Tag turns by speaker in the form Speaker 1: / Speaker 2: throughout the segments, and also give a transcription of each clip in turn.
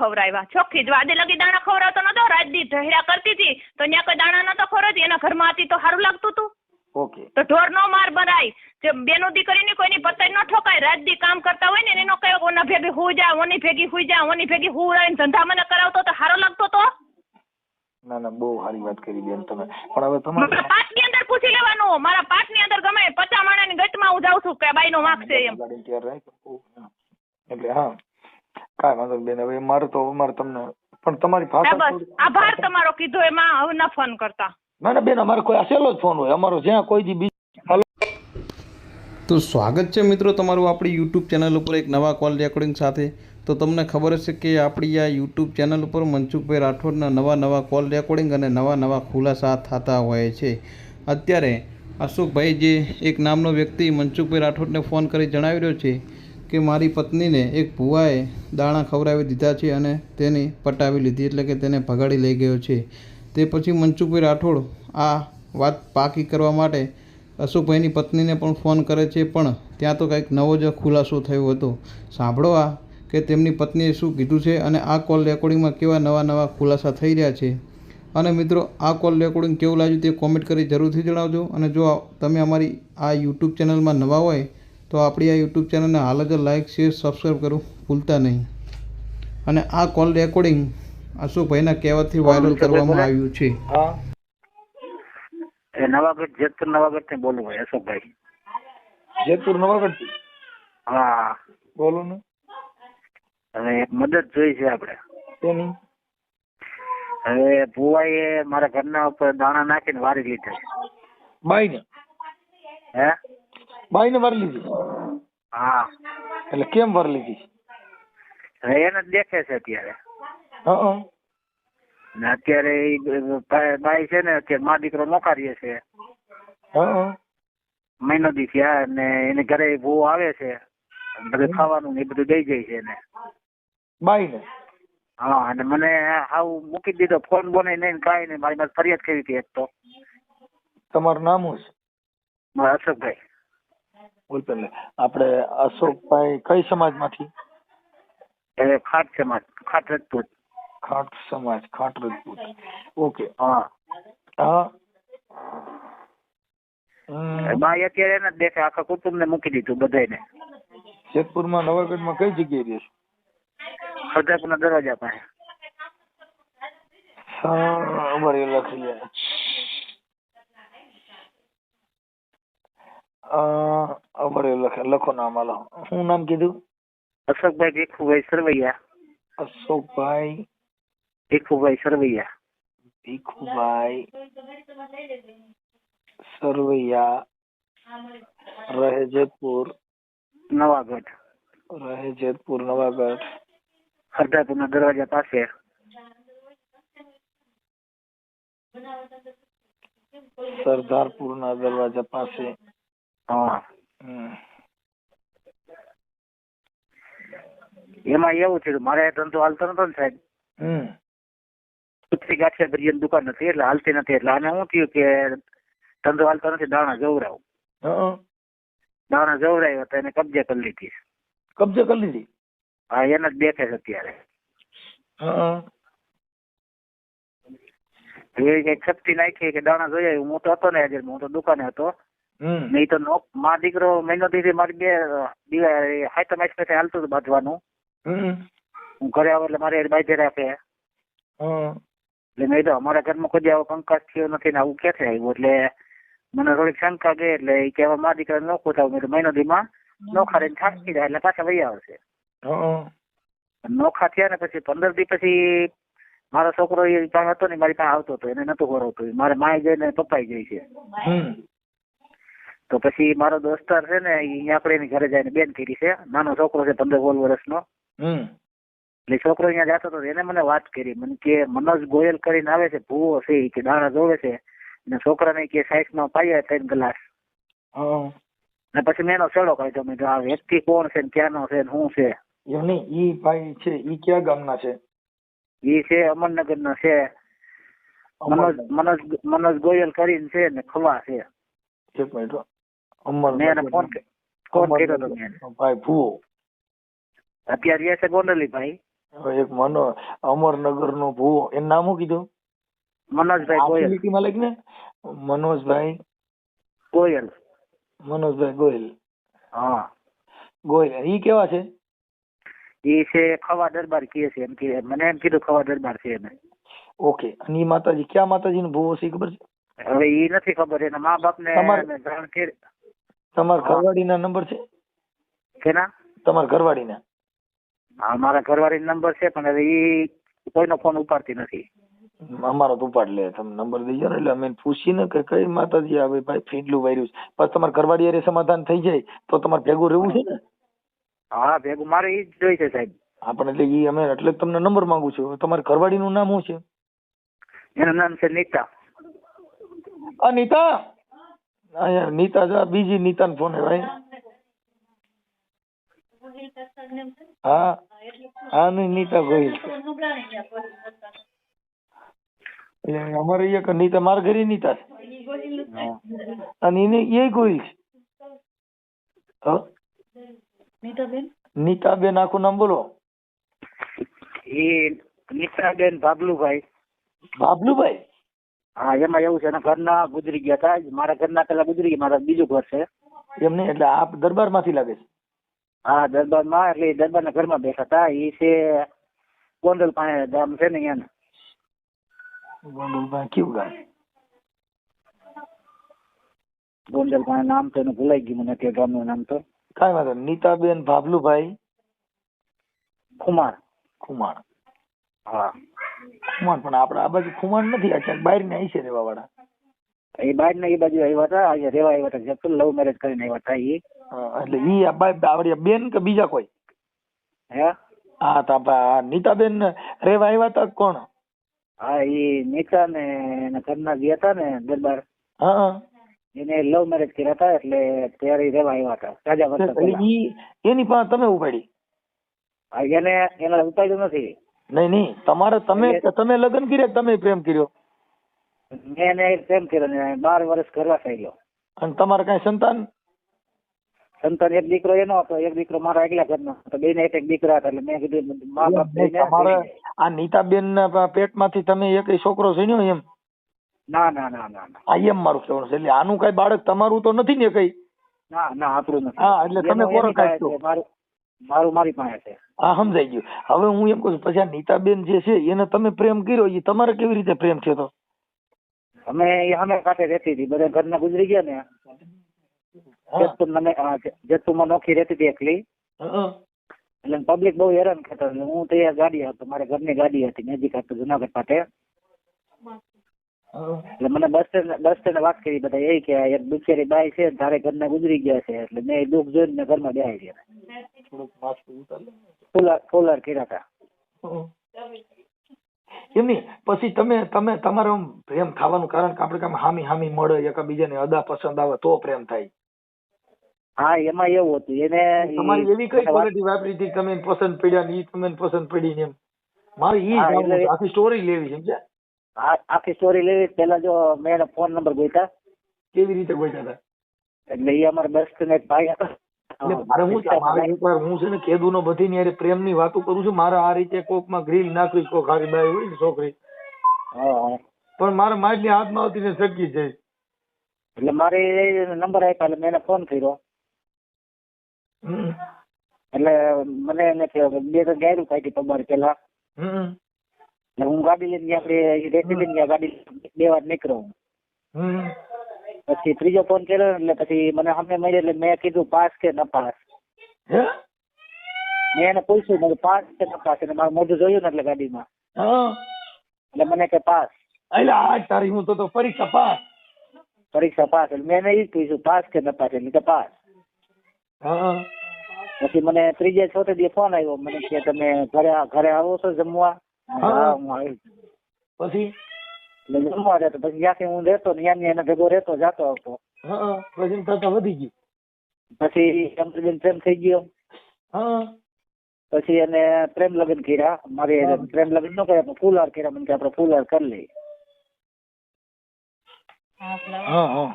Speaker 1: ખવડાવ્યા. ચોખ્ખી જ વાદે લગી દાણા ખવડાવતો નતો રાત દી ઢહેડા કરતી હતી. તો ત્યાં કોઈ દાણા નતો ખવડાવતી એના ઘરમાં હતી તો સારું લાગતું હતું
Speaker 2: ઓકે.
Speaker 1: તો ઢોર નો માર બનાય. જે બેનો દીકરીની કોઈની પતાઈ ન ઠોકાય રાત દી કામ કરતા હોય ને એનો કયો ઓના ભેગી હું જા ઓની ભેગી હું જા ઓની ભેગી હુઈ ધંધા મને કરાવતો તો સારો લાગતો તો?
Speaker 2: ના ના બહુ સારી વાત કરી બેન તમે. પણ હવે તમારે
Speaker 1: મારા પાઠની અંદર પૂછી લેવાનું. મારા પાઠની અંદર ગમે પચા માણાની ગટમાં હું જાઉં છું કે બાઈ નો વાંક છે એમ.
Speaker 2: એટલે હા. કાંઈ વાંધો નહીં બેન હવે મારે તો અમારે તમને પણ તમારી ભાષા
Speaker 1: બસ
Speaker 2: થોડી-
Speaker 1: આભાર તમારો કીધો એમાં હવે ના ફોન કરતા.
Speaker 2: ના ના બેન અમારે કોઈ આ સહેલો જ ફોન હોય. અમારો જ્યાં કોઈ દી બીજ
Speaker 3: તો સ્વાગત છે મિત્રો તમારું આપણી યુટ્યુબ ચેનલ ઉપર એક નવા કોલ રેકોર્ડિંગ સાથે. તો તમને ખબર હશે કે આપણી આ યુટ્યુબ ચેનલ ઉપર મનસુખભાઈ રાઠોડના નવા નવા કોલ રેકોર્ડિંગ અને નવા નવા ખુલાસા થતા હોય છે. અત્યારે અશોકભાઈ જે એક નામનો વ્યક્તિ મનસુખભાઈ રાઠોડને ફોન કરી જણાવી રહ્યો છે કે મારી પત્નીને એક ભુવાએ દાણા ખવડાવી દીધા છે અને તેને પટાવી લીધી એટલે કે તેને ભગાડી લઈ ગયો છે. તે પછી મનસુખભાઈ રાઠોડ આ વાત પાકી કરવા માટે અશોકભાઈની પત્નીને પણ ફોન કરે છે, પણ ત્યાં તો કંઈક નવો જ ખુલાસો થયો હતો. સાંભળો આ કે તેમની પત્નીએ શું કીધું છે અને આ કોલ રેકોર્ડિંગમાં કેવા નવા નવા ખુલાસા થઈ રહ્યા છે. અને મિત્રો, આ કોલ રેકોર્ડિંગ કેવું લાગ્યું તે કોમેન્ટ કરી જરૂરથી જણાવજો. અને જો તમે અમારી આ યુટ્યુબ ચેનલમાં નવા હોય તો આપણી આ યુટ્યુબ ચેનલને હાલ જ લાઇક શેર સબસ્ક્રાઈબ કરવું ભૂલતા નહીં. અને આ કોલ રેકોર્ડિંગ અશોકભાઈના કહેવાથી વાયરલ કરવામાં આવ્યું છે.
Speaker 2: હા.
Speaker 4: એ નવાગઢ જેતપુર નવાગઢ બોલું ભાઈ અશોકભાઈ.
Speaker 2: જેતપુર નવાગઢથી?
Speaker 4: હા.
Speaker 2: બોલો ને.
Speaker 4: હવે મદદ જોઈ છે આપણે.
Speaker 2: તેની?
Speaker 4: હવે ભુવાએ મારા ઘરના ઉપર દાણા નાખીને વારી લીધા હે?
Speaker 2: બાઈને વાર લીધી.
Speaker 4: હા.
Speaker 2: એટલે કેમ વાર લીધી?
Speaker 4: એને દેખે છે અત્યારે.
Speaker 2: હા
Speaker 4: ને અત્યારે ઈ બ- બ- બાઈ છે ને અત્યારે મા દીકરો નોકારીએ છે.
Speaker 2: હા
Speaker 4: મહિનો દી થયા ને એને ઘરે બહુ આવે છે. બધું ખાવાનું ને એ બધું દઈ જાય છે એને.
Speaker 2: બાઈને?
Speaker 4: હા અને મને હાવ મૂકી દીધો ફોન બોને નહીં કાંઈ નહીં. મારી પાસે ફરિયાદ કરી હતી એક તો.
Speaker 2: તમારું નામ શું છે?
Speaker 4: મારા અશોકભાઈ.
Speaker 2: બોલ પેલે આપણે અશોકભાઈ કઈ સમાજમાંથી?
Speaker 4: એ ખાટ છે માર ખાટ રજપૂત
Speaker 2: ખાટ સમાજ ખાટ રજપૂત ઓકે.
Speaker 4: હા.
Speaker 2: હા. હમ.
Speaker 4: બાઈ અત્યારે એને જ દેખે આખા કુટુંબ ને મૂકી દીધું બધાને
Speaker 2: જેતપુરમાં નવાગઢમાં કઈ જગ્યાએ રહે છે?
Speaker 4: ખજાકના દરવાજા પાસે.
Speaker 2: હા, અમારે લખી લે અ, અમારે લખે લખો નામ હાલો શું નામ કીધું
Speaker 4: અશોકભાઈ ભીખુભાઈ સરવૈયા
Speaker 2: અશોકભાઈ
Speaker 4: ભીખુભાઈ સરવૈયા
Speaker 2: ભીખુભાઈ સરવૈયા રહે જેતપુર
Speaker 4: નવાગઢ
Speaker 2: રહે જેતપુર નવાગઢ
Speaker 4: ખરદાપુરના દરવાજા પાસે
Speaker 2: સરદારપુરના દરવાજા પાસે
Speaker 4: હા
Speaker 2: હમ.
Speaker 4: એમાં એવું છે મારે ધંધો હાલતો નતો ને સાહેબ.
Speaker 2: હમ.
Speaker 4: ઉતરી ગાંઠિયા ભરીયાની દુકાન નથી એટલે હાલતી નથી. એટલે આને શું થયું કે ધંધો હાલતો નથી દાણા જવરાવ. દાણા જવરાયો તો એને કબજે કરી લીધી.
Speaker 2: કબજે કરી લીધી?
Speaker 4: હા એને જ દેખે છે અત્યારે. એવી કંઈક શક્તિ નાખી કે દાણા જોયા હું તો હતો ને હાજર હું તો દુકાને હતો. નહીં તો નો મા દીકરો મહિનો દીધી મારી બે હાઈટમ આઈસ્પેસે હાલતું હતું બાંધવાનું. હું ઘરે આવું એટલે મારે બાંધી રાખે. એટલે મેં તો અમારા ઘરમાં કોઈ આવો કંકાસ થયો નથી ને આવું ક્યાંથી આવ્યું? એટલે મને થોડીક શંકા ગઈ એટલે એ કહેવા મારા દીકરા નોખું થાવ મેં મહિનો દીમાં નોખા રહીને થાકી જાય એટલે પાછા વહી આવશે.
Speaker 2: હં.
Speaker 4: નોખા થયા ને પછી પંદર દી પછી મારો છોકરો એ ત્યાં હતો ને મારી પાસે આવતો હતો એને નતું ખવડાવતું મારે માય જઈને પપ્પાઈ જાય છે.
Speaker 2: હમ.
Speaker 4: તો પછી મારો દોસ્તાર છે ને અહીંયા આપણે એની ઘરે જઈને બેન કરી છે. નાનો છોકરો છે પંદર સોળ વર્ષનો. એટલે છોકરો અહીંયા જતો હતો એને મને વાત કરી. મને કે મનોજ ગોયલ કરીને આવે છે ભૂવો છે કે દાણા જોવે છે. અને છોકરાને કે સાઈઝમાં પાયા ત્રણ ગ્લાસ. ને પછી મેં એનો સડો કાઢ્યો. મેં આ વ્યક્તિ કોણ છે ને ક્યાંનો છે ને શું છે?
Speaker 2: એમ ઈ ભાઈ છે ઈ ક્યાં ગામના છે?
Speaker 4: ઈ છે અમરનગર નો છે. મનોજ મનોજ મનોજ ગોયલ કરીને છે ને ખવા છે.
Speaker 2: એક મિનિટ. અમર
Speaker 4: મેં એને ફોન ફોન કર્યો હતો મેં
Speaker 2: ભાઈ ભૂવો.
Speaker 4: અત્યારે રહે છે ગોંડલી ભાઈ.
Speaker 2: એક મનો અમરનગર નો ભૂવો. એનું નામ શું કીધું?
Speaker 4: મનોજભાઈ ગોયલ.
Speaker 2: લીટીમાં લખ ને મનોજભાઈ?
Speaker 4: ગોયલ.
Speaker 2: મનોજભાઈ ગોયલ.
Speaker 4: હા.
Speaker 2: ગોયલ. ઈ કેવા છે?
Speaker 4: એ છે ખવા દરબાર કહે છે એમ કે મને એમ કીધું ખવા દરબાર છે એને.
Speaker 2: ઓકે. અને એ માતાજી ક્યાં માતાજી નું ભૂવો છે ખબર છે?
Speaker 4: હવે એ નથી ખબર. એના મા બાપ ને જાણ કરી
Speaker 2: તમારા
Speaker 4: હા.
Speaker 2: ઘરવાળીના નંબર છે?
Speaker 4: કેના?
Speaker 2: તમારા ઘરવાળીના?
Speaker 4: હા મારા ઘરવાળી નંબર છે પણ હવે એ કોઈનો ફોન ઉપાડતી નથી.
Speaker 2: અમારો તો ઉપાડ લે તમે નંબર દઈ જાઓ ને એટલે અમે પૂછીને કે કઈ માતાજી આવે ભાઈ ફીડલું વાર્યું છે. પછી તમારા ઘરવાળી અરે સમાધાન થઈ જાય તો તમારે ભેગું રહેવું છે ને?
Speaker 4: હા ભેગું મારે એ જ જોઈ છે સાહેબ.
Speaker 2: આપણે એટલે એ અમે એટલે તમને નંબર માંગુ છું. તમારા ઘરવાળીનું નામ શું છે?
Speaker 4: એનું નામ છે નીતા.
Speaker 2: આ નીતા અહીંયા નીતા જા બીજી નીતાનો ફોન હે ભાઈ. હા હા નહીં નીતા ગોહિલ એટલે અમારે એક નીતા મારા ઘરે નીતા છે. અને એને એ ગોહિલ છે? નીતાબેન? આખું નામ બોલો.
Speaker 4: એ નીતાબેન ભાબલુભાઈ
Speaker 2: બાબલુભાઈ
Speaker 4: હા એમાં એવું છે એના ઘરના ગુજરી ગયા હતા મારા ઘરના પેલા ગુજરી ગયા મારા બીજું ઘર છે.
Speaker 2: એમ નહીં એટલે આપ દરબારમાંથી લાગે છે?
Speaker 4: હા દરબારમાં એટલે એ દરબારના ઘરમાં બેઠા હતા એ છે ગોંડલ પાસે ગામ છે ને એના
Speaker 2: ગોંડલ પાસે કેવું ગામ?
Speaker 4: ગોંડલ પાસે નામ તો એનું ભૂલાઈ ગયું મને તે ગામનું નામ તો.
Speaker 2: કાંઈ વાંધો. નીતાબેન ભાભલુભાઈ
Speaker 4: ખુમાર.
Speaker 2: કુમાર
Speaker 4: હા.
Speaker 2: ખુમાણ પણ આપણે આ બાજુ ખુમાણ નથી અત્યારે ક્યાંક ને ના છે રહેવા વાળા
Speaker 4: એ બહાર ને એ બાજુ આવ્યા હતા અહીંયા રેવા આવ્યા હતા જતું લવ મેરેજ કરીને આવ્યા હતા એ
Speaker 2: એટલે ઈ આ બાઈ બેન કે બીજા કોઈ?
Speaker 4: હે?
Speaker 2: હા તો નીતાબેન રેવા આવ્યા હતા કોણ?
Speaker 4: હા એ નીતા ને એના ઘરના ગયા હતા ને દરબાર.
Speaker 2: હા.
Speaker 4: એને લવ મેરેજ કર્યા હતા એટલે ત્યારે રેવા આવ્યા હતા રાજા વર્ષ
Speaker 2: એની પાસે તમે ઉપાડી?
Speaker 4: એને એના ઉપાડ્યું નથી.
Speaker 2: નહીં નહીં. તમારે તમે તમે લગ્ન કર્યા તમે પ્રેમ કર્યો?
Speaker 4: મેં એને પ્રેમ કર્યો ને બાર વર્ષ કરવા થયેલો.
Speaker 2: અને તમારે કઈ સંતાન?
Speaker 4: સંતાન એક દીકરો એનો હતો. એક દીકરો મારા એકલા ઘરનો હતો. બે ને એક એક દીકરા હતા એટલે મેં કીધું મા બાપ
Speaker 2: તમારે. આ નીતાબેન ના પેટમાંથી તમે એક છોકરો છીન્યો એમ?
Speaker 4: ના ના ના ના ના.
Speaker 2: આ એમ મારું કહેવાનું છે. એટલે આનું કઈ બાળક તમારું તો નથી ને કઈ?
Speaker 4: ના ના આપણું નથી.
Speaker 2: હા, એટલે તમે કોરો કાઢશો.
Speaker 4: મારું મારું મારી પાસે છે.
Speaker 2: હા સમજાઈ ગયું. હવે હું એમ કહું છું પછી આ નીતાબેન જે છે એને તમે પ્રેમ કર્યો એ તમારે કેવી રીતે પ્રેમ થયો તો?
Speaker 4: અમે એ અમે કાંઠે રહેતી હતી બધા ઘરના ગુજરી ગયા ને.
Speaker 2: મને
Speaker 4: જેતપુર મને નોખી રહેતી હતી એકલી. એટલે પબ્લિક બહુ હેરાન કરતા હું તૈયાર ગાડી હતો મારે ઘરની ગાડી હતી મેજિક હતું જુનાગઢ પાસે. એટલે મને બસ સ્ટેન્ડ બસ સ્ટેન્ડ વાત કરી બધા એ કે એક બિચારી બાઈ છે તારે ઘરના ગુજરી ગયા છે એટલે મેં દુઃખ જોઈને મેં ઘરમાં બેસી ગયા ફુલાર કર્યા હતા.
Speaker 2: એમ નહીં પછી તમે તમે તમારે પ્રેમ થવાનું કારણ કે આપણે કામ હામી હામી મળે એકબીજાને અદા પસંદ આવે તો પ્રેમ થાય.
Speaker 4: હા એમાં એવું હતું. એને
Speaker 2: તમારી એવી કઈ ક્વોલિટી વાપરી હતી તમે પસંદ પડ્યા ને ઈ તમે પસંદ પડી ને એમ? મારે ઈ. આખી સ્ટોરી લેવી છે સમજ્યા?
Speaker 4: આખી સ્ટોરી લેવી પેલા જો મેં એનો ફોન નંબર ગોઈતા.
Speaker 2: કેવી રીતે ગોઈતા હતા
Speaker 4: એટલે એ અમારા બેસ્ટ ને ભાઈ
Speaker 2: એટલે મારે હું છે, મારે એકવાર હું છે ને બધી ની હારે પ્રેમની વાતો કરું છું. મારે આ રીતે કોકમાં ગ્રીલ નાખવી કોક હારી બાઈ હોય ને છોકરી. પણ મારે માટલી હાથમાં આવતી ને સટકી જાય
Speaker 4: એટલે મારે નંબર આપ્યા એટલે મેં ફોન કર્યો. એટલે મને એને કે બે તો ગાયરું કાઢી તમારે પેલા હું ગાડી લઈને આપણે રેતી લઈને ગયા ગાડી બે વાર નીકળ્યો હું. પછી ત્રીજો ફોન કર્યો એટલે પછી મને સામે મળી એટલે મેં કીધું પાસ કે ન પાસ? મેં એને પૂછ્યું મને પાસ કે ન પાસ? એટલે મારું મોઢું જોયું ને એટલે ગાડીમાં.
Speaker 2: હા.
Speaker 4: એટલે મને કે પાસ.
Speaker 2: એટલે આજ તારી હું તો પરીક્ષા પાસ.
Speaker 4: પરીક્ષા પાસ. એટલે મેં એ પૂછ્યું પાસ કે ન પાસ? એટલે કે પાસ.
Speaker 2: હા.
Speaker 4: પછી મને ત્રીજે ચોથે દિવસે ફોન આવ્યો. મને કે તમે ઘરે ઘરે આવો છો જમવા? હા.
Speaker 2: પછી
Speaker 4: જમવા પછી જ્યાંથી હું રહેતો ને ત્યાં એના ભેગો રહેતો જાતો આવતો.
Speaker 2: હા પછી થતા વધી ગયું.
Speaker 4: પછી એમ પ્રેમ થઈ ગયો
Speaker 2: હા
Speaker 4: પછી એને પ્રેમ લગ્ન કર્યા મારે પ્રેમ લગ્ન ન કર્યા પણ ફૂલહાર કર્યા મને આપડે ફૂલ હાર કરી લઈએ.
Speaker 2: હા હા.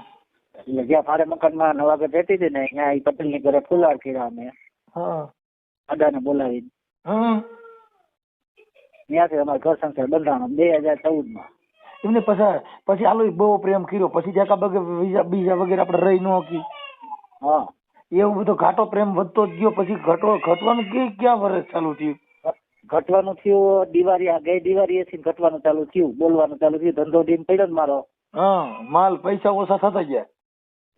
Speaker 4: એટલે જ્યાં ભાડે મકાનમાં નવાગઢ રહેતી હતી ને ત્યાં એ પટેલની ઘરે ફૂલહાર કર્યા અમે.
Speaker 2: હા.
Speaker 4: દાદાને બોલાવીને.
Speaker 2: હા.
Speaker 4: ત્યાંથી અમારે ઘર સંસાર બંધાણો બે હજાર ચૌદ
Speaker 2: એમને પછી પછી આલો બહુ પ્રેમ કર્યો. પછી જાકા બગે બીજા વગેરે આપણે રહી ન હકી.
Speaker 4: હા.
Speaker 2: એવું બધો ઘાટો પ્રેમ વધતો જ ગયો. પછી ઘટો ઘટવાનું કે ક્યાં વર્ષ ચાલુ થયું?
Speaker 4: ઘટવાનું થયું દિવાળી આ ગઈ દિવાળી થી ઘટવાનું ચાલુ થયું બોલવાનું ચાલુ થયું. ધંધો ડીમ પડ્યો ને મારો.
Speaker 2: હા માલ પૈસા ઓછા થતા ગયા.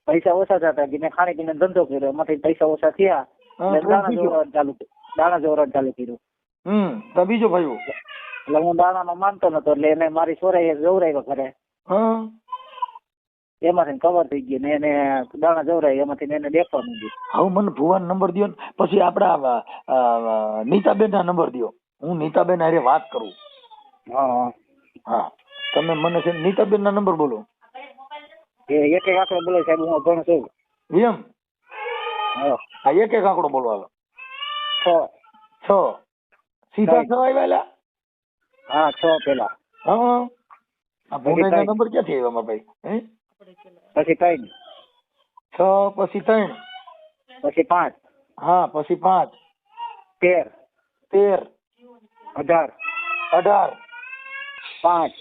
Speaker 4: પૈસા ઓછા થતા ગયા. ખાણી પીને ધંધો કર્યો. એમાંથી પૈસા ઓછા થયા. દાણા જોવાનું ચાલુ દાણા જોવાનું ચાલુ કર્યું.
Speaker 2: હમ તો બીજો ભાઈ
Speaker 4: એટલે હું દાણામાં માનતો નતો એટલે એને મારી સોરાએ જવરાયો ઘરે. એમાંથી કવર થઈ ગયું ને એને દાણા જવરાય એમાંથી એને દેખવા ગયું.
Speaker 2: હવે મને ભુવાનો નંબર દો પછી આપડા નીતાબેન ના નંબર દો હું નીતાબેન હારે વાત કરું.
Speaker 4: હા.
Speaker 2: હા. તમે મને છે નીતાબેન ના નંબર બોલો.
Speaker 4: એ એક એક આંકડો બોલો સાહેબ હું અભણ છું.
Speaker 2: એમ?
Speaker 4: હા.
Speaker 2: હા એક એક આંકડો બોલો હાલો.
Speaker 4: છ.
Speaker 2: છ. સીધા છ આવ્યા
Speaker 4: હા છ પેલા.
Speaker 2: હા આ ભૂમિ નંબર ક્યાંથી આવ્યા મારા ભાઈ? હે?
Speaker 4: પછી ત્રણ.
Speaker 2: છ પછી ત્રણ.
Speaker 4: પછી પાંચ.
Speaker 2: હા પછી પાંચ.
Speaker 4: તેર.
Speaker 2: તેર.
Speaker 4: અઢાર.
Speaker 2: અઢાર.
Speaker 4: પાંચ.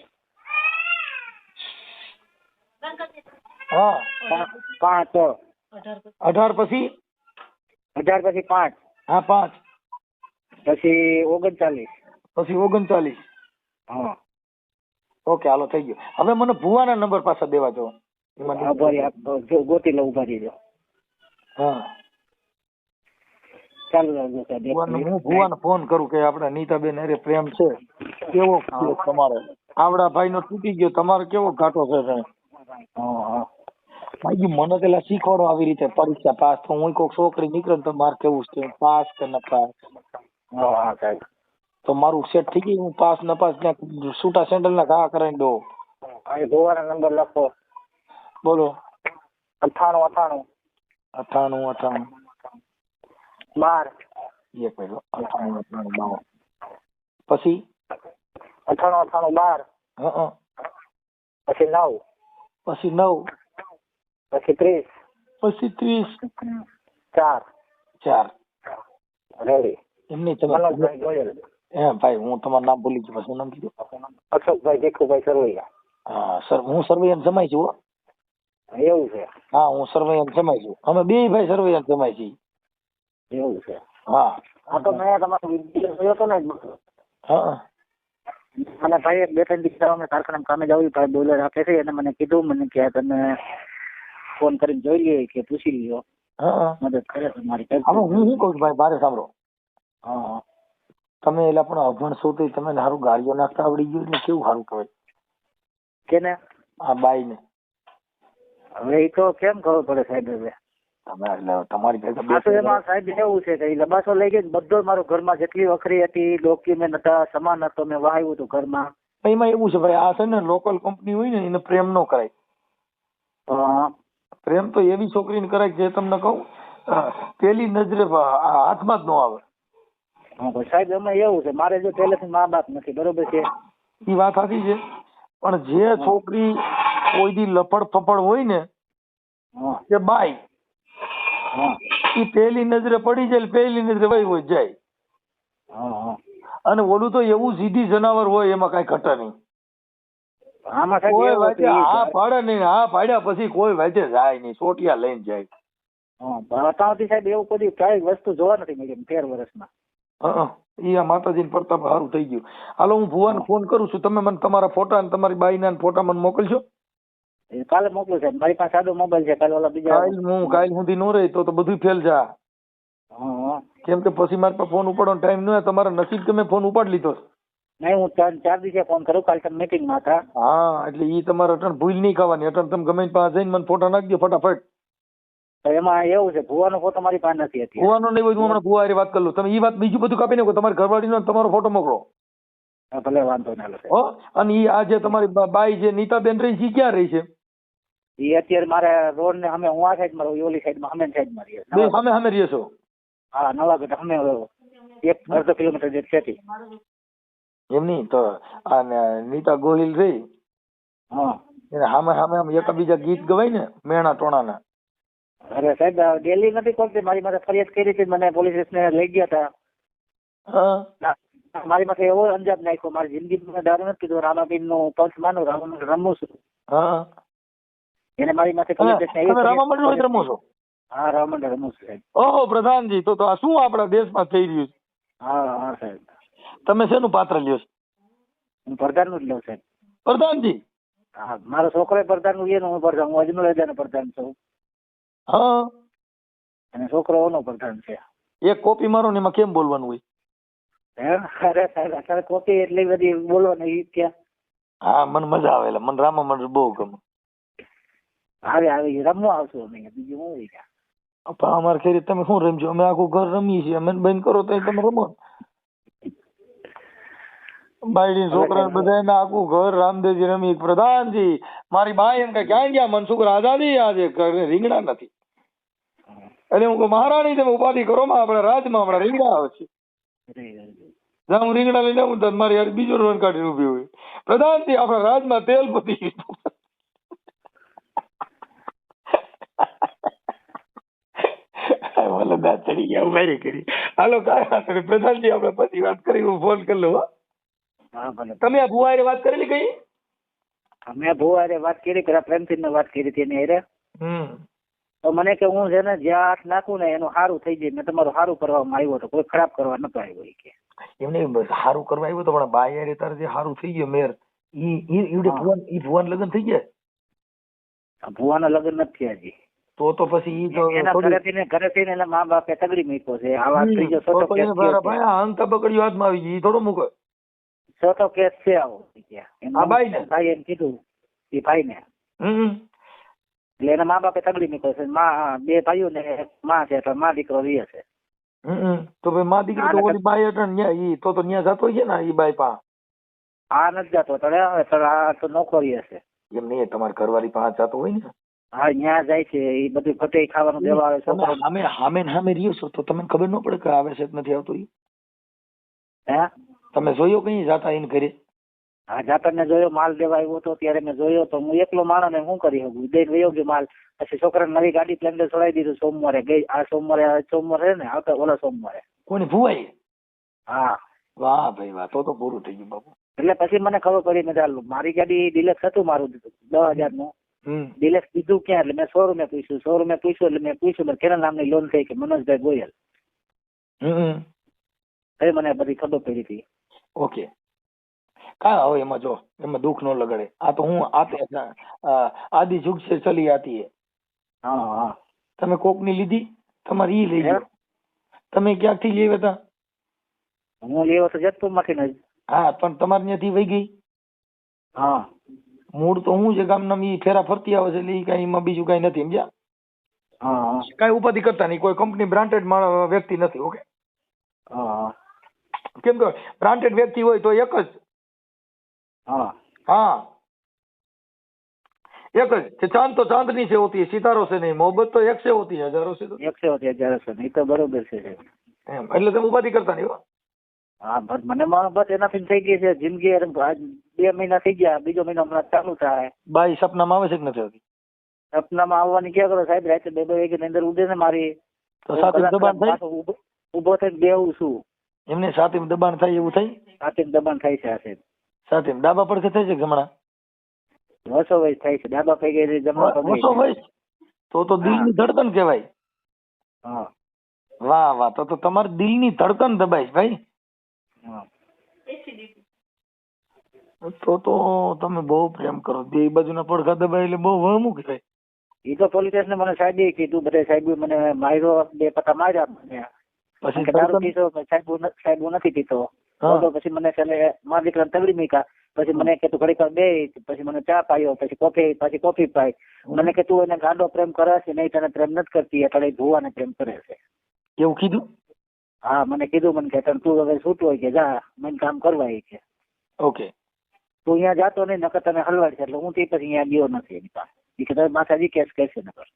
Speaker 2: હા.
Speaker 4: પાંચ.
Speaker 2: અઢાર પછી?
Speaker 4: અઢાર પછી પાંચ.
Speaker 2: હા પાંચ.
Speaker 4: પછી ઓગણચાલીસ.
Speaker 2: પછી ઓગણચાલીસ?
Speaker 4: હા.
Speaker 2: ઓકે હાલો થઈ ગયું. હવે મને ભુવાના નંબર પાછા દેવા જો
Speaker 4: જો ગોતી લો ઊભા રહીજો
Speaker 2: હા.
Speaker 4: ચાલુ રાખજો સાહેબ એક
Speaker 2: ભુવાનો
Speaker 4: મિનિટ.
Speaker 2: હું ભુવાને ફોન કરું કે આપડા નીતાબેન અરે પ્રેમ છે. કેવો તમારે? આવડા ભાઈ નો તૂટી ગયો. તમારે કેવો ઘાટો છે
Speaker 4: હા હા.
Speaker 2: ભાઈ મને પેલા શીખવાડો આવી રીતે. પરીક્ષા પાસ તો હું કોઈક છોકરી નીકળે તો મારે કેવું છે? પાસ કે ન પાસ?
Speaker 4: હા હા સાહેબ
Speaker 2: તો મારું સેટ થઈ ગયું હું પાસ ન પાસ ત્યાં છૂટા સેન્ડલ ના ઘા કરાવી દો
Speaker 4: અહીં નંબર લખો.
Speaker 2: બોલો.
Speaker 4: અઠ્ઠાણું અઠ્ઠાણું
Speaker 2: અઠાણું અઠાણું.
Speaker 4: બાર.
Speaker 2: એક મિનિટ અઠાણું અઠાણું બાર. પછી?
Speaker 4: અઠ્ઠાણું અઠ્ઠાણું બાર.
Speaker 2: હં.
Speaker 4: પછી નવ.
Speaker 2: પછી નવ.
Speaker 4: પછી ત્રીસ.
Speaker 2: પછી ત્રીસ.
Speaker 4: ચાર.
Speaker 2: ચાર.
Speaker 4: રેડી.
Speaker 2: એમની તમે
Speaker 4: મનોજભાઈ ગોયલ
Speaker 2: હે ભાઈ હું તમારું નામ ભૂલી ગયો શું નામ કીધું.
Speaker 4: અશોકભાઈ ભીખુભાઈ સરવૈયા.
Speaker 2: હા સર હું સરવૈયા જમાઈ છું હો.
Speaker 4: એવું છે.
Speaker 2: હા હું સરવૈયા જમાઈ છું. અમે બે ભાઈ સરવૈયા જમાઈ છીએ.
Speaker 4: એવું છે.
Speaker 2: હા.
Speaker 4: આ તો મેં તમારો વીડિયો જોયો હતો ને
Speaker 2: હા.
Speaker 4: અને ભાઈ એક બે ત્રણ દિવસ અમે કારખાનામાં કામે જાવ ભાઈ બોલર રાખે છે અને મને કીધું મને કે તમે ફોન કરીને જોઈ લઈએ કે પૂછી લ્યો.
Speaker 2: હા.
Speaker 4: મદદ કરે તમારી મારી
Speaker 2: હવે હું શું કહું છું ભાઈ ભારે સાંભળો.
Speaker 4: હા.
Speaker 2: તમે એલા પણ અભણ છો તો તમે સારું ગાડીઓ નાખતા આવડી ગયું ને કેવું સારું કહેવાય?
Speaker 4: કેને?
Speaker 2: આ બાઈ ને
Speaker 4: હવે એ તો કેમ ખબર પડે સાહેબ હવે?
Speaker 2: તમે એટલે તમારી ભેગા
Speaker 4: આ તો એમાં સાહેબ એવું છે કે લબાસો લઈ ગઈ બધો મારો ઘરમાં જેટલી વખરી હતી ડોક્યુમેન્ટ હતા સમાન હતો મેં વહાવ્યું હતું ઘરમાં.
Speaker 2: એમાં એવું છે ભાઈ આ છે ને લોકલ કંપની હોય ને એને પ્રેમ ન કરાય. પ્રેમ તો એવી છોકરીને કરાય જે તમને કહું પેલી નજરે હાથમાં જ ન આવે.
Speaker 4: હા, પણ સાહેબ એમાં એવું છે મારે જો પહેલેથી મા બાપ નથી બરોબર છે?
Speaker 2: એ વાત સાચી છે. પણ જે છોકરી કોઈ દી લપડ ફપડ હોય ને કે બાઈ. એ પેલી નજરે પડી જાય પહેલી પેલી નજરે વહી હોય જાય. અને ઓલું તો એવું સીધી જનાવર હોય એમાં કઈ ઘટે નહીં. કોઈ
Speaker 4: હતું
Speaker 2: હા. પાડે નહીં હા પાડ્યા પછી કોઈ વાંચે જાય નહીં સોટિયા લઈને જાય.
Speaker 4: હા સાહેબ એવું કોઈ કઈ વસ્તુ જોવા નથી મળી તેર વર્ષમાં.
Speaker 2: હા ઈ આ માતાજીને પ્રતાપ સારું થઈ ગયું. હાલો હું ભુવાને ફોન કરું છું. તમે મને તમારા ફોટા અને તમારી બાઈના ફોટા મને મોકલશો?
Speaker 4: કાલે મોકલું સાહેબ. મારી પાસે સાદો મોબાઈલ છે. કાલે ઓલા બીજા
Speaker 2: કાલ હું કાલ સુધી નો રહી તો તો બધું ફેલ જા. કેમ કે પછી મારી પાસે ફોન ઉપાડવાનો ટાઈમ ન હોય. તમારા નસીબ તમે ફોન ઉપાડી લીધો?
Speaker 4: નહીં હું ચાર ચાર દિવસે ફોન કરું. કાલે તમે મિટિંગમાં હતા.
Speaker 2: હા એટલે એ તમારે અટણ ભૂલ નહીં ખાવાની. અટણ તમે ગમે તે પાસે જઈને મને ફોટા નાખજો ફટાફટ.
Speaker 4: તો એમાં એવું છે ભુવાનો ફોટો મારી પાસે નથી અત્યારે.
Speaker 2: ભુવાનો નહીં હોય હું હમણાં ભુવા હારે વાત કરી લઉં. તમે એ વાત બીજું બધું કાપી નાખો. તમારી ઘરવાળીનો તમારો ફોટો મોકલો.
Speaker 4: ભલે વાંધો ના
Speaker 2: હો? અને આ જે તમારી બાઈ જે નીતાબેન રહી છે ક્યાં રહી છે?
Speaker 4: એ અત્યારે મારે રોડ ને અમે હું આ સાઈડમાં રહું ઓલી સાઈડમાં અમે સાઈડમાં રહીએ.
Speaker 2: અમે અમે રહીએ છો?
Speaker 4: હા નવાગઢ. અમે એક અડધો કિલોમીટર જેટ છે
Speaker 2: એમ નહીં? તો આ નીતા ગોહિલ રહી.
Speaker 4: હા.
Speaker 2: એને સામે સામે આમ એકબીજા ગીત ગવાય ને મેણા ટોણાના.
Speaker 4: અરે સાહેબ ડેલી નથી ખોલતી. મારી માથે ફરિયાદ કરી હતી મને પોલીસ સ્ટેશન લઈ ગયા હતા. મારી માથે એવો અંજામ નાખ્યો. મારી જિંદગીમાં દારૂ નથી કીધું રામાબીનનું પંચ માનું રામાબીન રમું છું.
Speaker 2: હા.
Speaker 4: એને મારી માથે પોલીસ સ્ટેશન
Speaker 2: તમે રામા છો?
Speaker 4: હા રામાબીન રમું છું સાહેબ.
Speaker 2: ઓહો પ્રધાનજી તો આ શું આપણા દેશમાં થઈ રહ્યું છે?
Speaker 4: હા હા સાહેબ.
Speaker 2: તમે શેનું પાત્ર લ્યો છો?
Speaker 4: હું પ્રધાનનું જ લઉં સાહેબ.
Speaker 2: પ્રધાનજી?
Speaker 4: હા મારો છોકરો પ્રધાનનું હું પ્રધાન હું અજમેર પ્રધાન છું.
Speaker 2: હા.
Speaker 4: અને છોકરો ઓનો પ્રધાન છે.
Speaker 2: એક કોપી મારો ને એમાં કેમ બોલવાનું હોય?
Speaker 4: હે અરે અત્યારે કોપી એટલી બધી બોલવાની ક્યાં?
Speaker 2: હા મને મજા આવે એટલે. મને રામા મંડળ બહુ ગમે.
Speaker 4: આવે આવે રમવા આવશું અમે બીજું હું હોય
Speaker 2: પણ અમારે ખેરી તમે શું રમજો અમે આખું ઘર રમીએ છીએ. અમે બંધ કરો તો તમે રમો બાયડી છોકરા બધા ને આખું ઘર રામદેવજી રમી. પ્રધાનજી મારી બાઈ એમ કે ક્યાં ગયા મનસુખ આઝાદી આજે રીંગણા નથી. એટલે હું મહારાણી તમે ઉપાધિ કરો માં આપણા રાજમાં આપણા રીંગણા આવે છે. જ્યાં હું રીંગણા લઈને આવું તો મારી યાર બીજો રોન કાઢીને ઊભી હોય. પ્રધાનજી આપણા રાજમાં તેલ પતી ગયું. મને ચડી ગયા ઉભારી કરી. હાલો કાંઈ પ્રધાનજી આપણે પછી વાત કરી હું ફોન કરી લઉં
Speaker 4: હા? ભલે.
Speaker 2: તમે આ ભુવા હારે વાત કરેલી કઈ?
Speaker 4: અમે ભુવારે વાત કરી પેલા પ્રેમથી મેં વાત કરી હતી એની
Speaker 2: હમ.
Speaker 4: તો મને કે હું છે ને જ્યાં હાથ નાખું ને એનું સારું થઈ જાય મેં તમારું સારું કરવામાં આવ્યો હતો કોઈ ખરાબ કરવા નતો આવ્યો કે.
Speaker 2: એમને સારું કરવા આવ્યો તો પણ બાઈ હારે તારે જે સારું થઈ ગયું મેર ઈ ઈ ભુવન ઈ ભુવન લગ્ન થઈ ગયા?
Speaker 4: આ ભુવાના લગ્ન નથી હજી.
Speaker 2: તો તો પછી ઈ તો
Speaker 4: એના ઘરેથી ને ઘરેથી એના મા બાપે તગડી મૂક્યો છે. આ
Speaker 2: હમ,
Speaker 4: ત્રીજો
Speaker 2: તો
Speaker 4: ચોથો કેસ.
Speaker 2: ભાઈ આ અંત બગડ્યો હાથમાં આવી ગઈ થોડો મૂકો.
Speaker 4: ચોથો કેસ છે આવો. ઈ ભાઈ ને
Speaker 2: આ
Speaker 4: ભાઈ એમ કીધું એ ભાઈ ને
Speaker 2: હમ.
Speaker 4: એટલે એના મા બાપે તગડી મૂક્યો છે. મા બે ભાઈઓ ને મા છે એટલે મા દીકરો રહે છે.
Speaker 2: હમ તો ભાઈ માં દીકરી તો ઓલી બાઈ અટણ ન્યા ઈ તો તો ન્યા જતો છે ને ઈ બાઈ પા?
Speaker 4: આ નથી જતો તળે આવે તળે આ તો નોકરો રહે છે.
Speaker 2: એમ નહીં તમારે ઘરવાળી પાસે જતો હોય ને?
Speaker 4: હા ત્યાં જાય છે એ બધું ફટે ખાવાનું દેવા આવે છે.
Speaker 2: સામે સામે સામે રહ્યો છો તો તમને ખબર ન પડે કે આવે છે કે નથી આવતો ઈ?
Speaker 4: હે?
Speaker 2: તમે જોયો કઈ જાતા એને ઘરે?
Speaker 4: હા જાતરને જોયો માલ દેવા આવ્યો હતો ત્યારે મેં જોયો તો હું એકલો માણસ ને શું કરી શકું? દઈને વયો ગયો માલ. પછી છોકરાને નવી ગાડી પ્લેન્ડર ચડાવી દીધું સોમવારે. ગઈ આ સોમવારે સોમવારે ને આવતા ઓલા સોમવારે.
Speaker 2: કોની ભુવાઈ?
Speaker 4: હા.
Speaker 2: વાહ ભાઈ વાહ તો તો પૂરું થઈ ગયું બાપુ.
Speaker 4: એટલે પછી મને ખબર પડી મેં ચાલુ મારી ગાડી ડિલેક્સ હતું મારું દસ
Speaker 2: હજારનું
Speaker 4: ડિલેક્સ દીધું ક્યાં? એટલે મેં શોરૂમે પૂછ્યું શોરૂમે પૂછ્યું એટલે મેં પૂછ્યું મેં કેના નામની લોન થઈ? કે મનોજભાઈ ગોયલ.
Speaker 2: હમ.
Speaker 4: એ મને બધી ખબર પડી હતી.
Speaker 2: ઓકે. કાંઈ હવે એમાં જો એમાં દુઃખ ન લગાડે. આ તો હું આતે આ, આદિ જુગ છે ચલી આતી હે
Speaker 4: હા. હા
Speaker 2: તમે કોકની લીધી? તમારે ઈ લઈ ગયો તમે ક્યાંથી લેવા હતા
Speaker 4: હું લેવો તો જતપુરમાંથી નહીં
Speaker 2: હા પણ તમારે ત્યાંથી વહી ગઈ?
Speaker 4: હા.
Speaker 2: મૂળ તો હું છે ગામના ઈ ફેરા ફરતી આવે છે એટલે ઈ કાંઈ એમાં બીજું કાંઈ નથી સમજ્યા?
Speaker 4: કઈ હા.
Speaker 2: કાંઈ ઉપાધિ કરતા નહીં કોઈ કંપની બ્રાન્ડેડ વ્યક્તિ નથી ઓકે? કેમ કે બ્રાન્ડેડ વ્યક્તિ હોય તો એક જ
Speaker 4: હા
Speaker 2: हाँ एक જ चांद तो चांदनी से होती है सितारों से नहीं मोहब्बत तो एक से होती है हजारों से तो
Speaker 4: એકસો હજાર હશે એ તો બરોબર છે
Speaker 2: એમ એટલે તમે ઉપાધિ કરતા નહીં હો.
Speaker 4: હા બસ મને માં બસ એનાથી થઈ ગઈ છે જિંદગી અરે આજ બે મહિના થઈ ગયા બીજો મહિનો હમણાં ચાલુ થાય
Speaker 2: બાઈ સપનામાં આવે છે કે નથી આવતી
Speaker 4: સપનામાં આવવાની ક્યાં કરો સાહેબ રાતે બે બે વાગે અંદર ઉડે ને મારી
Speaker 2: તો સાથે દબાણ થાય
Speaker 4: પાછો ઊભો- ઊભો થઈને બેહું છું
Speaker 2: એમને સાથે દબાણ થાય એવું થાય
Speaker 4: સાથે દબાણ થાય છે આ સાહેબ
Speaker 2: સાથે ડાબા પડખે થાય છે જમણા?
Speaker 4: વસો વયસ થાય છે. ડાબા પગે જમણા પગે
Speaker 2: વસો વયસ? તો તો દિલની ધડકન કહેવાય.
Speaker 4: હા.
Speaker 2: વાહ વાહ. તો તો તમારે દિલની ધડકન દબાય ભાઈ. તો તો તમે બહુ પ્રેમ કરો. બે બાજુના પડખા દબાય એટલે બહુ વહમું કહેવાય?
Speaker 4: એ તો પોલીસ સ્ટેશન મને સાહેબે કીધું બધા સાહેબ મને માર્યો બે પતા માર્યા મને.
Speaker 2: પછી
Speaker 4: દારૂ પીતો સાહેબ સાહેબ હું નથી પીતો. પછી મને છેલ્લે મારા દીકરાને તગડી મૂક્યા. પછી મને કે તું ઘડીક બે પછી મને ચા પાયો પછી કોફી પછી કોફી પાઈ. મને કે તું એને ગાંડો પ્રેમ કરે છે નહીં તને પ્રેમ નથી કરતી એટલે ભુવાને પ્રેમ કરે છે.
Speaker 2: એવું કીધું?
Speaker 4: હા મને કીધું મને કે તું હવે છૂટ હોય કે જા મને કામ કરવા એ કે.
Speaker 2: ઓકે.
Speaker 4: તું અહીંયા જાતો નહીં નકર તને હલવાડ છે એટલે હું તે પછી અહીંયા ગયો નથી એની પાસે. એ કે તારી માતાજી કેસ કહેશે નકર.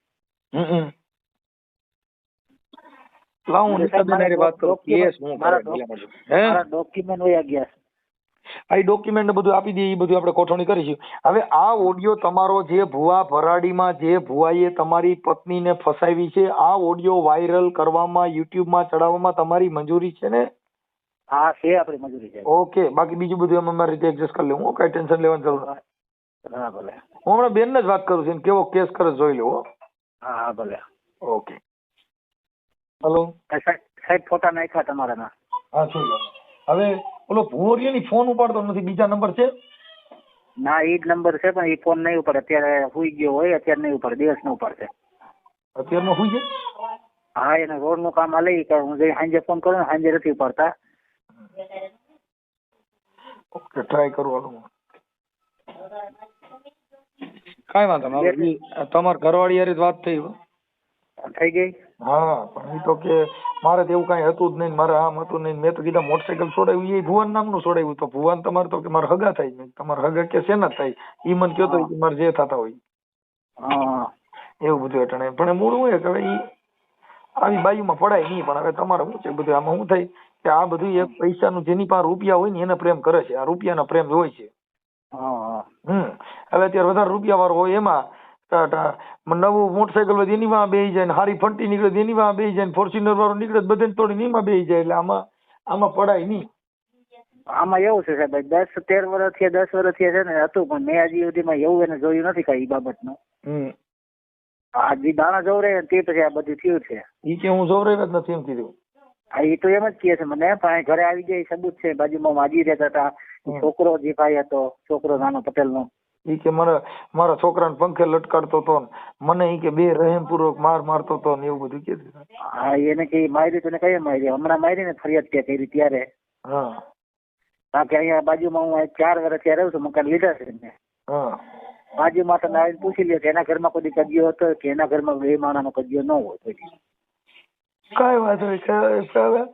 Speaker 2: હમ. લાવ વાત કરું. કેસ હું
Speaker 4: મારા ડોક્યુમેન્ટ વયા ગયા
Speaker 2: આ ડોક્યુમેન્ટ ને બધું આપી દઈએ એ બધું આપણે કોઠવણી કરીશું હવે આ ઓડિયો તમારો જે ભુવા ભરાડીમાં જે ભુવાએ તમારી પત્નીને ફસાવી છે આ ઓડિયો વાયરલ કરવામાં યુટ્યુબમાં ચડાવવામાં તમારી મંજૂરી છે ને?
Speaker 4: હા છે આપણી મંજૂરી છે.
Speaker 2: ઓકે બાકી બીજું બધું અમે મારી રીતે એડજસ્ટ કરી લઉં હું. કઈ ટેન્શન લેવાની જરૂર
Speaker 4: હા ભલે.
Speaker 2: હું હમણાં બેન જ વાત કરું છું કેવો કેસ કરે જોઈ લેવો
Speaker 4: હા. હા ભલે.
Speaker 2: Okay
Speaker 4: hello? સાહેબ ફોટા નાખ્યા તમારાના.
Speaker 2: હા શું હવે ઓલો ભુવરિયાની ફોન ઉપાડતો નથી બીજા નંબર છે?
Speaker 4: ના એ જ નંબર છે પણ એ ફોન નહીં ઉપાડે. અત્યારે સુઈ ગયો હોય અત્યારે નહીં ઉપાડે દિવસ નો ઉપાડશે.
Speaker 2: અત્યારનો હુઈ છે
Speaker 4: હા એને રોડનું કામ હાલે કે હું જઈ સાંજે ફોન કરું સાંજે નથી ઉપાડતા.
Speaker 2: ઓકે ટ્રાય કરું હાલો. કાંઈ વાંધો નહીં તમારા ઘરવાળી યારી વાત થઈ
Speaker 4: થઈ ગઈ?
Speaker 2: હા પણ એ તો કે મારે તો એવું કાંઈ હતું જ નહીં મારે આમ હતું નહીં મેં તો કીધા મોટરસાઇકલ છોડાવ્યું એ ભુવન નામનું છોડાવ્યું તો ભુવન તમારે તો કે મારે હગા થાય મેં તમારે હગા કે શેના થાય? એ મને કહેતો કે મારે જે થતા હોય.
Speaker 4: હા.
Speaker 2: એવું બધું અટાણે પણ મૂળ હું કે હવે ઈ આવી બાજુમાં પડાય નહીં પણ હવે તમારે શું છે બધું? આમાં શું થાય કે આ બધું એક પૈસાનું જેની પાસે રૂપિયા હોય ને એને પ્રેમ કરે છે. આ રૂપિયાના પ્રેમ હોય છે. હમ. હવે અત્યારે વધારે રૂપિયા વાળો હોય એમાં નવું મોટરસાયકલ હોય એની માં બેસી જાય ને હારી ફંટી નીકળે એની માં બેસી જાય ને ફોર્ચ્યુનર વાળો નીકળે બધાને તોડીને એમાં બેસી જાય. એટલે આમાં આમાં પડાય નહીં.
Speaker 4: આમાં એવું છે સાહેબ દસ તેર વર્ષ થયા દસ વર્ષ થયા છે ને હતું પણ મેં હજી સુધીમાં એવું એને જોયું નથી કઈ બાબતનું. આ જે દાણા જોવરે તે પછી આ બધું થયું છે.
Speaker 2: એ કે હું જોવરાવ્યા જ નથી એમ કીધું.
Speaker 4: હા એ તો એમ જ કહે છે મને પણ ઘરે આવી જાય સબૂત છે. બાજુમાં માજી રહેતા હતા. છોકરો જે ભાઈ હતો છોકરો નાનો પટેલ નો
Speaker 2: ઈ કે મારા મારા છોકરાને પંખે લટકાડતો હતો મને ઈ કે બે રહેમ પૂર્વક માર મારતો હતો ને એવું બધું કે
Speaker 4: હા એને કે મારી તને કઈ મારી હમણાં મારી ને ફરિયાદ કે કરી ત્યારે.
Speaker 2: હા.
Speaker 4: કારણ કે અહીંયા બાજુમાં હું ચાર વર્ષ ત્યાં રહું છું મકાન લીધા છે મેં
Speaker 2: હા.
Speaker 4: બાજુમાં તમે આવીને પૂછી લ્યો કે એના ઘરમાં કોઈ કજિયો હતો કે એના ઘરમાં બે માણાનો કજિયો ન હોય. કાંઈ
Speaker 2: વાંધો નહીં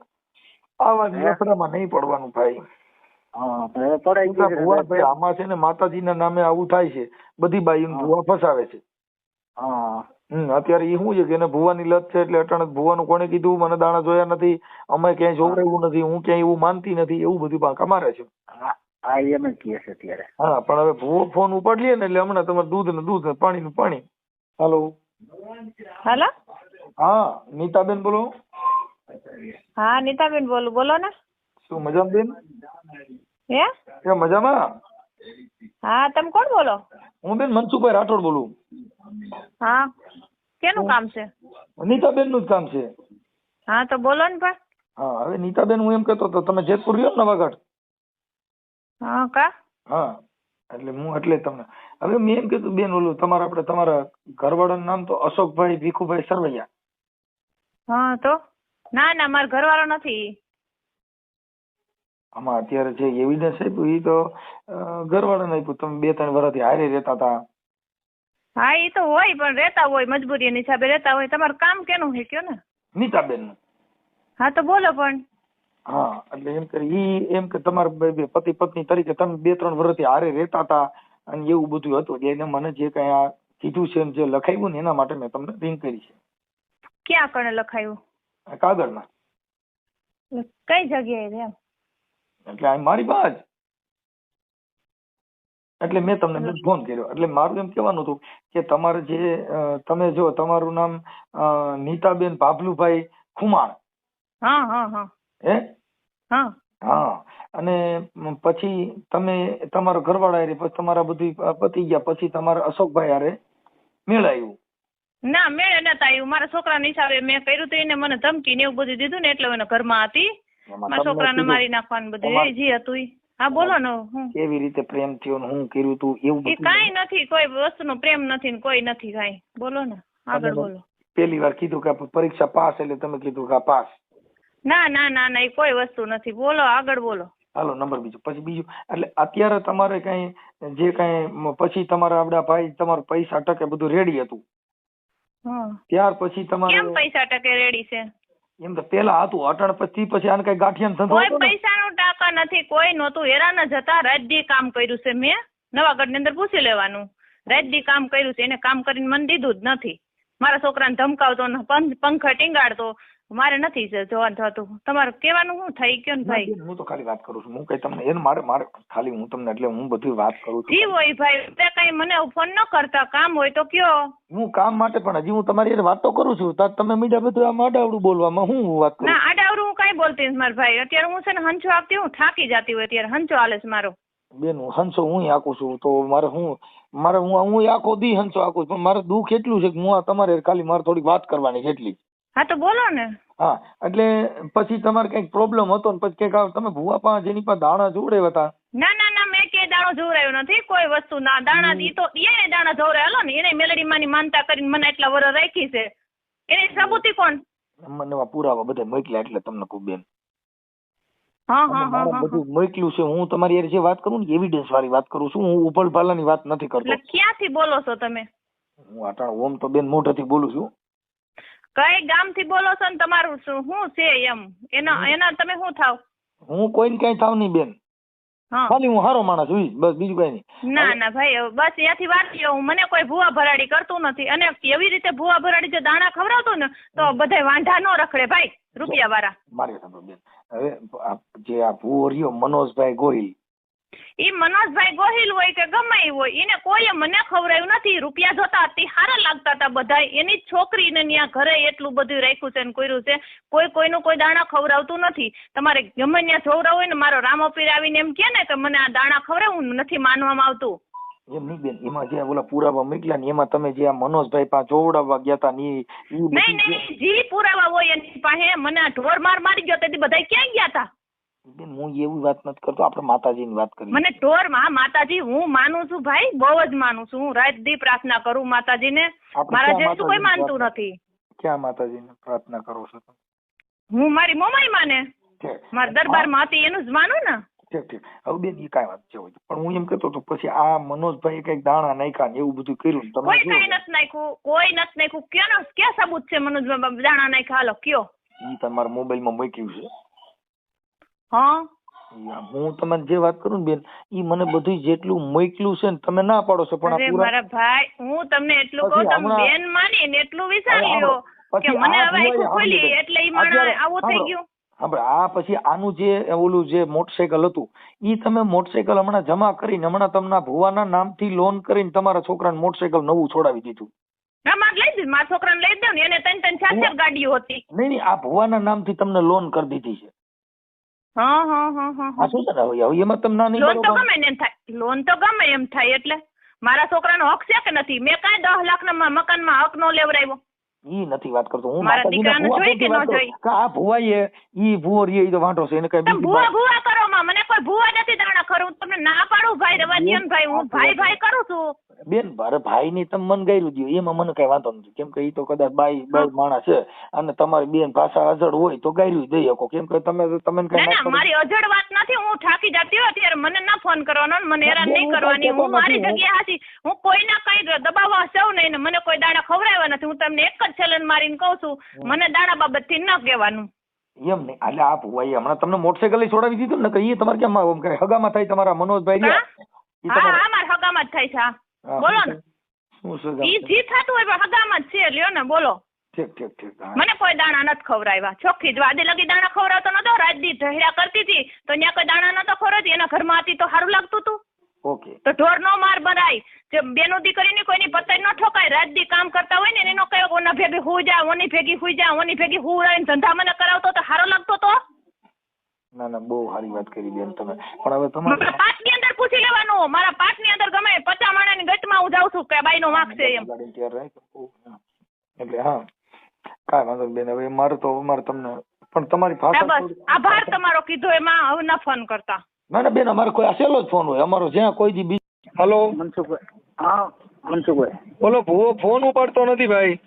Speaker 2: આવા લફડામાં નહીં પડવાનું ભાઈ.
Speaker 4: હા
Speaker 2: ભૂવા. આમાં છે ને માતાજીના નામે આવું થાય છે. બધી બાઈઓને ભુવા ફસાવે છે.
Speaker 4: હા.
Speaker 2: હમ અત્યારે એ શું છે કે એને ભુવાની લત છે એટલે અટાણે ભુવાનું કોણે કીધું? મને દાણા જોયા નથી. અમે ક્યાંય જોવડાવ્યું નથી. હું ક્યાંય એવું માનતી નથી. એવું બધું પાંખા મારે છે.
Speaker 4: હા હા એમ કહે છે અત્યારે.
Speaker 2: હા પણ હવે ભુવો ફોન ઉપાડી લઈએ ને એટલે હમણાં તમારે દૂધ ને દૂધ ને પાણી નું પાણી. હાલો.
Speaker 1: હાલો?
Speaker 2: હા નીતાબેન બોલો.
Speaker 1: હા નીતાબેન બોલું. બોલો ને.
Speaker 2: શું મજામાં બેન?
Speaker 1: હે?
Speaker 2: એ મજામાં?
Speaker 1: હા તમે કોણ બોલો?
Speaker 2: હું બેન મનસુખભાઈ રાઠોડ બોલું.
Speaker 1: હા કેનું કામ છે?
Speaker 2: નીતાબેનનું જ કામ છે.
Speaker 1: હા તો બોલો ને પણ.
Speaker 2: હા હવે નીતાબેન હું એમ કહેતો તો તમે જેતપુર રહ્યો ને નવાગઢ?
Speaker 1: હા કા?
Speaker 2: હા એટલે હું એટલે તમને. હવે મેં એમ કીધું બેન ઓલું તમારા આપણે તમારા ઘરવાળાનું નામ તો અશોકભાઈ ભીખુભાઈ સરવૈયા.
Speaker 1: હા તો? ના ના મારો ઘરવાળો નથી.
Speaker 2: આમાં અત્યારે જે એવિડન્સ આપ્યું એ તો ઘરવાળાને આપ્યું. તમે બે ત્રણ વર્ષથી હારે રહેતા હતા.
Speaker 1: હા એ તો હોય પણ રહેતા હોય મજબૂરીના હિસાબે રહેતા હોય. તમારું કામ કેનું છે કયો ને?
Speaker 2: નીતાબેન
Speaker 1: હા તો બોલો પણ.
Speaker 2: હા એટલે એમ કરી ઈ એમ કે તમારા પતિ પત્ની તરીકે તમે બે ત્રણ વર્ષથી હારે રહેતા હતા અને એવું બધું હતું. એટલે એને મને જે કઈ આ કીધું છે જે લખાયું ને એના માટે મેં તમને રિંગ કરી છે.
Speaker 1: ક્યાં કણે લખાયું?
Speaker 2: કાગળમાં
Speaker 1: કઈ જગ્યાએ એમ?
Speaker 2: એટલે આ મારી બા જ. એટલે મેં તમને ફોન કર્યો. એટલે મારું એમ કહેવાનું હતું કે તમારે જે તમે જો તમારું નામ નીતાબેન ભાભલુભાઈ ખુમાણ.
Speaker 1: હા હા હા.
Speaker 2: હે?
Speaker 1: હા.
Speaker 2: હા. અને પછી તમે તમારા ઘરવાળા હારે પછી તમારા બધી પતી ગયા પછી તમારા અશોકભાઈ હારે મેળાયું
Speaker 1: ના મેળે નતા આવ્યું મારા છોકરાના હિસાબે મેં કર્યું તો એને મને ધમકી ને એવું બધું દીધું ને એટલે એના ઘરમાં હતી. છોકરાને મારી નાખવાનું બધું. એ જે હતું હા બોલો ને હું.
Speaker 2: કેવી રીતે પ્રેમ થયો ને હું કર્યું તું એવું બધું
Speaker 1: કાંઈ નથી કોઈ વસ્તુનો પ્રેમ નથી ને કોઈ નથી કાંઈ. બોલો ને આગળ બોલો.
Speaker 2: પેલી વાર કીધું કે પરીક્ષા પાસ એટલે તમે કીધું કે પાસ.
Speaker 1: ના ના ના ના એ કોઈ વસ્તુ નથી. બોલો આગળ બોલો.
Speaker 2: હાલો નંબર બીજો. પછી બીજું એટલે અત્યારે તમારે કઈ જે કઈ પછી તમારા આપડા ભાઈ તમારું પૈસા ટકે બધું રેડી હતું. ત્યાર પછી
Speaker 1: કેમ પૈસા ટકે રેડી છે?
Speaker 2: એમ તો પેલા હતું અટણ પછી પછી આને કઈ ગાંઠિયા ધંધો
Speaker 1: કોઈ પૈસાનો ટાકા નથી કોઈ નહોતું. હેરાન જ હતા રાત દી કામ કર્યું છે મેં. નવાગઢની અંદર પૂછી લેવાનું. રાત દી કામ કર્યું છે એને કામ કરીને મને દીધું જ નથી. મારા છોકરાને ધમકાવતો ને પંખ ટીંગાડતો મારે નથી જોવાનું થતું. તમારું કહેવાનું શું થઈ ગયું ને ભાઈ?
Speaker 2: હું તો ખાલી વાત કરું છું. હું કઈ તમને એને મારે મારે ખાલી હું તમને એટલે હું બધી વાત કરું છું.
Speaker 1: જી હોય ભાઈ કઈ મને ફોન ન કરતા. કામ હોય તો કયો.
Speaker 2: હું કામ માટે પણ હજી હું તમારી વાત તો કરું છું. તાર તમે મીડિયા બધું આમ આડાવડું બોલવામાં હું વાત કરું
Speaker 1: ના આડાવરું હું કઈ બોલતી નથી મારા ભાઈ. અત્યારે હું છે ને હંચો આપતી હું થાકી જતી હોય અત્યારે. હંચો હાલે છે મારો.
Speaker 2: બેન હું હંસો હું આકું છું. તો મારે હું મારે હું હું આખો દી હંસો આખું પણ મારે દુઃખ એટલું છે કે હું આ તમારે ખાલી મારે થોડીક વાત કરવાની છે એટલી.
Speaker 1: હા તો બોલો ને.
Speaker 2: હા એટલે પછી તમારે કંઈક પ્રોબ્લેમ હતો ને પછી કંઈક તમે ભૂવા પાસે જેની પાસે દાણા જોડે હતા?
Speaker 1: ના ના ના મેં કે દાણો જોવરાયો નથી કોઈ વસ્તુ ના. દાણા દી તો એને દાણા જોવરાયેલો ને એને મેલડી માની માનતા કરીને મને એટલા વર રાખી છે. એની સબૂતી કોણ?
Speaker 2: મને પુરાવા બધા મોકલ્યા એટલે તમને કહું બેન. બધું મોકલ્યું છે. હું તમારી હારે જે વાત કરું ને એવિડન્સ વાળી વાત કરું છું. હું ઉભળ ભાલાની વાત નથી કરતો.
Speaker 1: ક્યાંથી બોલો છો તમે?
Speaker 2: હું અટાણ ઓમ તો બેન મોઢેથી બોલું છું.
Speaker 1: કઈ ગામથી બોલો છો ને તમારું શું શું છે એમ? એના એના તમે શું થાવ?
Speaker 2: હું કોઈને કઈ થાવ નહીં બેન. ખાલી હું હારો માણસ બસ બીજું કઈ નહીં.
Speaker 1: ના ના ભાઈ બસ ત્યાંથી વાત હું મને કોઈ ભૂવા ભરાડી કરતું નથી. અને કેવી રીતે ભૂવા ભરાડી જો દાણા ખવડાવતો ને તો બધા વાંઢા નો રખડે ભાઈ રૂપિયા વાળા
Speaker 2: મારી બેન. હવે જે આ ભૂવો રહ્યો મનોજભાઈ ગોહિલ.
Speaker 1: ઈ મનોજભાઈ ગોહિલ હોય કે ગમે હોય એને કોઈએ મને ખવડાવ્યું નથી. રૂપિયા જોતા અતિ હારા લાગતા હતા બધા. એની છોકરીને ત્યાં ઘરે એટલું બધું રાખ્યું છે ને કર્યું છે. કોઈ કોઈનું કોઈ દાણા ખવડાવતું નથી. તમારે ગમે ત્યાં જોવડાવું હોય ને મારો રામોપીર આવીને એમ કે ને કે મને આ દાણા ખવડાવું નથી માનવામાં આવતું.
Speaker 2: એમ નહીં બેન એમાં જે ઓલા પુરાવા મોકલ્યા ને એમાં તમે જે આ મનોજભાઈ પાસે જોવડાવવા ગયા હતા ની
Speaker 1: નહીં નહીં જી પાસે મને આ ઢોર માર મારી ગયો તેથી બધા ક્યાં ગયા હતા
Speaker 2: બેન હું એવી વાત નથી કરતો આપણે માતાજીની વાત કરી
Speaker 1: મને ઢોરમાં માતાજી હું માનું છું ભાઈ બહુ જ માનું છું. હું રાત દી પ્રાર્થના કરું માતાજીને.
Speaker 2: ને
Speaker 1: મારા જેટલું કોઈ માનતું નથી.
Speaker 2: ક્યાં માતાજીને પ્રાર્થના કરો છો
Speaker 1: હું મારી મોમાઈ માને. મારા દરબારમાં હતી એનું જ માનું ને?
Speaker 2: ઠીક ઠીક. હવે બેન એ કાંઈ વાત છે પણ હું એમ કહેતો હતો પછી આ મનોજભાઈ કંઈક દાણા નાખ્યા ને એવું બધું કર્યું તમે
Speaker 1: કોઈ કઈ નથી નાખ્યું કોઈ નથી નાખ્યું. ક્યાં ક્યાં સબૂત છે મનોજ દાણા નાખ્યા? હાલો કયો.
Speaker 2: ઈ તમારા મોબાઈલમાં મૂક્યું છે?
Speaker 1: હા.
Speaker 2: હું તમને જે વાત કરું ને બેન ઈ મને બધું જેટલું મોકલું છે ને તમે ના પાડો છો પણ
Speaker 1: મારા ભાઈ હું તમને એટલું
Speaker 2: પછી
Speaker 1: કહું તમે બેન માની ને એટલું વિચારી
Speaker 2: લો
Speaker 1: કે મને હવે આખું ખોલી એટલે ઈ માણસ આવું થઈ. ગયું.
Speaker 2: આપણે આ પછી આનું જે ઓલું જે મોટરસાયકલ હતું ઈ તમે મોટરસાયકલ હમણાં જમા કરીને હમણાં તમને ભુવાના નામથી લોન કરીને તમારા છોકરાને મોટરસાયકલ નવું છોડાવી દીધું.
Speaker 1: હા મારે લઈ દીધું મારા છોકરાને લઈ દઉં ને એને ત્રણ ત્રણ ચાર ચાર ગાડીઓ હતી.
Speaker 2: નહીં નહીં આ ભુવાના નામથી તમને લોન કરી દીધી છે.
Speaker 1: હા હા હા હા
Speaker 2: આ શું છે હવે હવે એમાં તમે નહીં
Speaker 1: લોન તો ગમે એમ થાય. લોન તો ગમે એમ થાય એટલે. મારા છોકરાનો હક છે કે નથી? મેં કાંઈ દસ લાખના મકાનમાં હક નો લેવડાવ્યો.
Speaker 2: ઈ નથી વાત કરતો. હું
Speaker 1: મારા દીકરાને જોઈ કે ન જોઈ?
Speaker 2: આ ભુવાએ ઈ ભુવો રીએ ઈ તો વાંઢો છે એને કઈ બીજી
Speaker 1: ભૂવા
Speaker 2: વાત-
Speaker 1: કરો માં. મને કોઈ ભુવા નથી દાણા ખરું. તમને ના પાડું ભાઈ રવા ભાઈ. હું ભાઈ ભાઈ કરું છું.
Speaker 2: બેન મારે ભાઈ ની તમે મન ગાયરું દો એમાં મને કઈ વાંધો નથી. કેમ કે એ તો કદાચ બાઈ બાઈ માણસ છે અને તમારી બેન ભાષા અજડ હોય તો ગાયરું દઈ શકો. કેમ કે તમે તમે કઈ
Speaker 1: ના મારી અજડ વાત નથી. હું થાકી જતી હોય ત્યારે મને ના ફોન કરવાનો મને હેરાન નહીં કરવાની. હું મારી જગ્યાએ હાચી હું કોઈના કઈ દબાવવા સૌ નહીં ને મને કોઈ દાણા ખવડાવ્યા નથી. હું તમને એક જ ચેલેન્જ મારીને કહું છું. મને દાણા બાબતથી ન કહેવાનું.
Speaker 2: એમ નહીં. એટલે આ ભુવાએ હમણાં તમને મોટરસાયકલ છોડાવી દીધું ને કે ઈ તમારે કેમ કરે? હગામાં થાય તમારા મનોજભાઈ
Speaker 1: હા? હા મારા હગામાં જ થાય છે બોલો ને.
Speaker 2: શું
Speaker 1: ઈ જી થતું હોય પણ હગામાં જ છે લ્યો ને બોલો.
Speaker 2: ઠીક ઠીક ઠીક હા.
Speaker 1: મને કોઈ દાણા નથી ખવડાવ્યા. ચોખ્ખી જ વાદે લગી દાણા ખવડાવતો નતો રાત દી ઢહેડા કરતી હતી તો ત્યાં કોઈ દાણા નતો ખવડાવતી એના ઘરમાં હતી તો સારું લાગતું હતું
Speaker 2: ઓકે.
Speaker 1: તો ઢોર નો માર બરાય જે બેનો દીકરીની કોઈની પતાઈ ન ઠોકાય રાત દી કામ કરતા હોય ને એનો કયો ઓના ભેગી હું જા ઓની ભેગી હુઈ જા ઓની ભેગી હુવડાવીને ધંધા મને કરાવતો તો સારો લાગતો તો?
Speaker 2: ના ના બહુ સારી વાત કરી બેન તમે. પણ હવે તમારે
Speaker 1: પાઠની અંદર પૂછી લેવાનું. મારા પાટની અંદર ગમે પચા માણાની ગટમાં હું જાઉં છું કે બાઈનો વાંક છે એમ.
Speaker 2: એટલે હા. કાંઈ વાંધો નહીં બેન હવે મારે તો અમારે તમને પણ તમારી ભાષા
Speaker 1: આભાર તમારો કીધો એમાં હવે ના ફોન કરતા.
Speaker 2: ના ના બેન અમારે કોઈ આ સહેલો જ ફોન હોય. અમારો જ્યાં કોઈ દી બીજ હલો?
Speaker 4: મનસુખભાઈ. હા મનસુખભાઈ.
Speaker 2: બોલો ભૂવો ફોન ઉપાડતો નથી ભાઈ.